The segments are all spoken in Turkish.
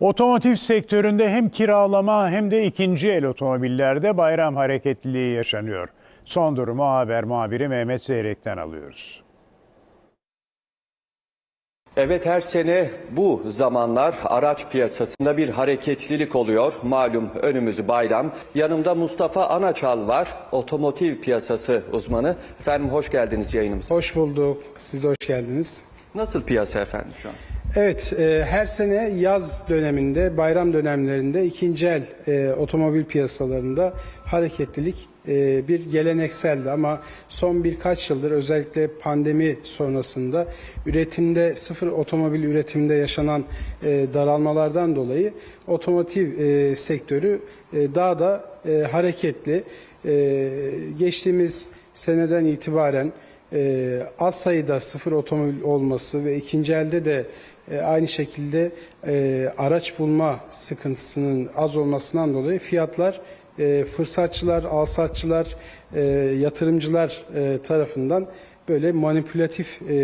Otomotiv sektöründe hem kiralama hem de ikinci el otomobillerde bayram hareketliliği yaşanıyor. Son durumu haber muhabiri Mehmet Zeyrek'ten alıyoruz. Evet her sene bu zamanlar araç piyasasında bir hareketlilik oluyor. Malum önümüzü bayram. Yanımda Mustafa Anaçal var. Otomotiv piyasası uzmanı. Efendim hoş geldiniz yayınımıza. Hoş bulduk. Siz hoş geldiniz. Nasıl piyasa efendim şu an? Evet, e, her sene yaz döneminde, bayram dönemlerinde ikinci el e, otomobil piyasalarında hareketlilik e, bir gelenekseldi ama son birkaç yıldır özellikle pandemi sonrasında üretimde sıfır otomobil üretiminde yaşanan e, daralmalardan dolayı otomotiv e, sektörü e, daha da e, hareketli. E, geçtiğimiz seneden itibaren e, az sayıda sıfır otomobil olması ve ikinci elde de e, aynı şekilde e, araç bulma sıkıntısının az olmasından dolayı fiyatlar e, fırsatçılar, alsatçılar, e, yatırımcılar e, tarafından böyle manipülatif e,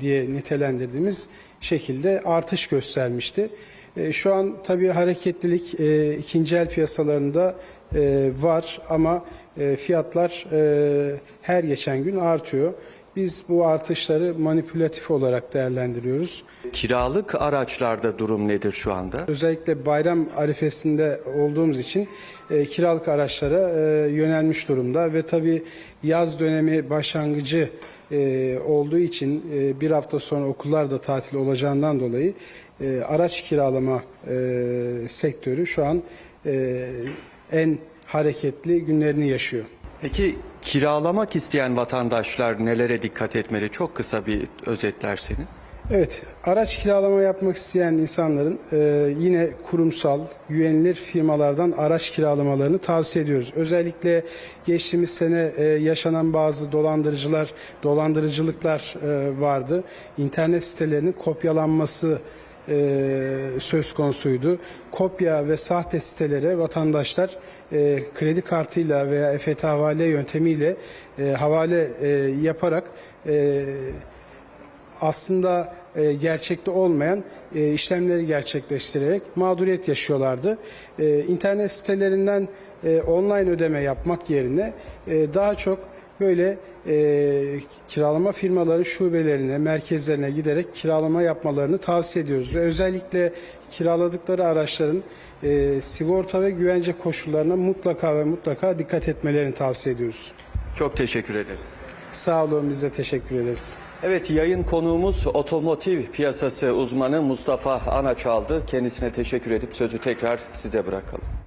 diye nitelendirdiğimiz şekilde artış göstermişti. E, şu an tabii hareketlilik e, ikinci el piyasalarında e, var ama e, fiyatlar e, her geçen gün artıyor. Biz bu artışları manipülatif olarak değerlendiriyoruz. Kiralık araçlarda durum nedir şu anda? Özellikle bayram arifesinde olduğumuz için e, kiralık araçlara e, yönelmiş durumda ve tabii yaz dönemi başlangıcı e, olduğu için e, bir hafta sonra okullar da tatil olacağından dolayı e, araç kiralama e, sektörü şu an e, en hareketli günlerini yaşıyor. Peki kiralamak isteyen vatandaşlar nelere dikkat etmeli? Çok kısa bir özetlerseniz. Evet, araç kiralama yapmak isteyen insanların e, yine kurumsal, güvenilir firmalardan araç kiralamalarını tavsiye ediyoruz. Özellikle geçtiğimiz sene e, yaşanan bazı dolandırıcılar, dolandırıcılıklar e, vardı. İnternet sitelerinin kopyalanması e, söz konusuydu. Kopya ve sahte sitelere vatandaşlar e, kredi kartıyla veya EFT havale yöntemiyle e, havale e, yaparak e, aslında e, gerçekte olmayan e, işlemleri gerçekleştirerek mağduriyet yaşıyorlardı. E, internet sitelerinden e, online ödeme yapmak yerine e, daha çok böyle e, kiralama firmaları şubelerine, merkezlerine giderek kiralama yapmalarını tavsiye ediyoruz. Ve özellikle kiraladıkları araçların e, sigorta ve güvence koşullarına mutlaka ve mutlaka dikkat etmelerini tavsiye ediyoruz. Çok teşekkür ederiz. Sağ olun, biz de teşekkür ederiz. Evet yayın konuğumuz otomotiv piyasası uzmanı Mustafa Anaçal'dı. Kendisine teşekkür edip sözü tekrar size bırakalım.